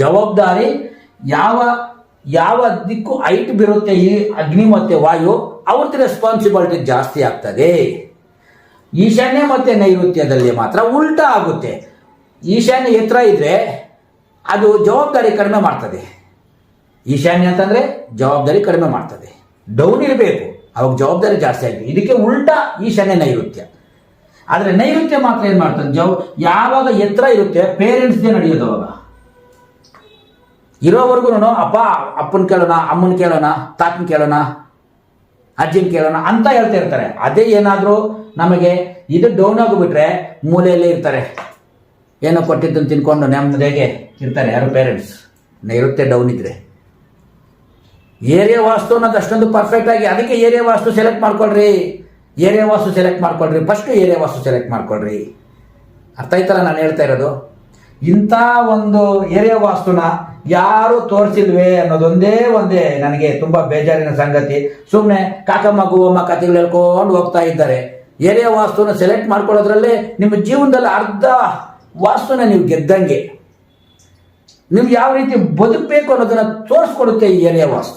ಜವಾಬ್ದಾರಿ ಯಾವ ಯಾವ ದಿಕ್ಕು ಹೈಟ್ ಬೀರುತ್ತೆ ಈ ಅಗ್ನಿ ಮತ್ತು ವಾಯು, ಅವ್ರದ್ದು ರೆಸ್ಪಾನ್ಸಿಬಿಲಿಟಿ ಜಾಸ್ತಿ ಆಗ್ತದೆ. ಈಶಾನ್ಯ ಮತ್ತು ನೈಋತ್ಯದಲ್ಲಿ ಮಾತ್ರ ಉಲ್ಟಾ ಆಗುತ್ತೆ. ಈಶಾನ್ಯ ಎತ್ತರ ಇದ್ರೆ ಅದು ಜವಾಬ್ದಾರಿ ಕಡಿಮೆ ಮಾಡ್ತದೆ. ಈಶಾನ್ಯ ಅಂತಂದ್ರೆ ಜವಾಬ್ದಾರಿ ಕಡಿಮೆ ಮಾಡ್ತದೆ. ಡೌನ್ ಇರಬೇಕು, ಅವಾಗ ಜವಾಬ್ದಾರಿ ಜಾಸ್ತಿ ಆಗಿದೆ ಇದಕ್ಕೆ ಉಲ್ಟಾ ಈಶಾನ್ಯ ನೈಋತ್ಯ. ಆದರೆ ನೈಋತ್ಯ ಮಾತ್ರ ಏನು ಮಾಡ್ತದೆ? ಜವ್ ಯಾವಾಗ ಎತ್ತರ ಇರುತ್ತೆ? ಪೇರೆಂಟ್ಸ್ದೇ ನಡೆಯೋದು ಅವಾಗ. ಇರೋವರೆಗೂ ಅಪ್ಪ, ಅಪ್ಪನ ಕೇಳೋಣ, ಅಮ್ಮನ ಕೇಳೋಣ, ತಾತನ ಕೇಳೋಣ, ಅಜ್ಜಿನ ಕೇಳೋಣ ಅಂತ ಹೇಳ್ತಾ ಇರ್ತಾರೆ. ಅದೇ ಏನಾದರೂ ನಮಗೆ ಇದು ಡೌನ್ ಆಗಿಬಿಟ್ರೆ ಮೂಲೆಯಲ್ಲೇ ಇರ್ತಾರೆ. ಏನೋ ಕೊಟ್ಟಿದ್ದನ್ನು ತಿನ್ಕೊಂಡು ನೆಮ್ಮದಿಗೆ ಇರ್ತಾರೆ ಯಾರು ಪೇರೆಂಟ್ಸ್ ಇರುತ್ತೆ ಡೌನ್ ಇದ್ರೆ. ಏರಿಯಾ ವಾಸ್ತು ಅನ್ನೋದು ಅಷ್ಟೊಂದು ಪರ್ಫೆಕ್ಟ್ ಆಗಿ, ಅದಕ್ಕೆ ಏರಿಯಾ ವಾಸ್ತು ಸೆಲೆಕ್ಟ್ ಮಾಡ್ಕೊಳ್ರಿ. ಏರಿಯಾ ವಾಸ್ತು ಸೆಲೆಕ್ಟ್ ಮಾಡ್ಕೊಳ್ರಿ. ಫಸ್ಟ್ ಏರಿಯಾ ವಾಸ್ತು ಸೆಲೆಕ್ಟ್ ಮಾಡ್ಕೊಳ್ರಿ. ಅರ್ಥ ಆಯ್ತಲ್ಲ ನಾನು ಹೇಳ್ತಾ ಇರೋದು? ಇಂಥ ಒಂದು ಏರಿಯಾ ವಾಸ್ತುನ ಯಾರು ತೋರಿಸಿಲ್ವೇ ಅನ್ನೋದೊಂದೇ ಒಂದೇ ನನಗೆ ತುಂಬಾ ಬೇಜಾರಿನ ಸಂಗತಿ. ಸುಮ್ಮನೆ ಕಾಕಮ್ಮ, ಗುವಮ್ಮ ಕಥೆಗಳು ಹೇಳ್ಕೊಂಡು ಹೋಗ್ತಾ ಇದ್ದಾರೆ. ಏರಿಯಾ ವಾಸ್ತುನ ಸೆಲೆಕ್ಟ್ ಮಾಡ್ಕೊಳ್ಳೋದ್ರಲ್ಲೇ ನಿಮ್ಮ ಜೀವನದಲ್ಲಿ ಅರ್ಧ ವಾಸ್ತುನ ನೀವು ಗೆದ್ದಂಗೆ. ನೀವು ಯಾವ ರೀತಿ ಬದುಕಬೇಕು ಅನ್ನೋದನ್ನ ತೋರಿಸ್ಕೊಡುತ್ತೆ ಈ ಏರಿಯಾ ವಾಸ್ತು.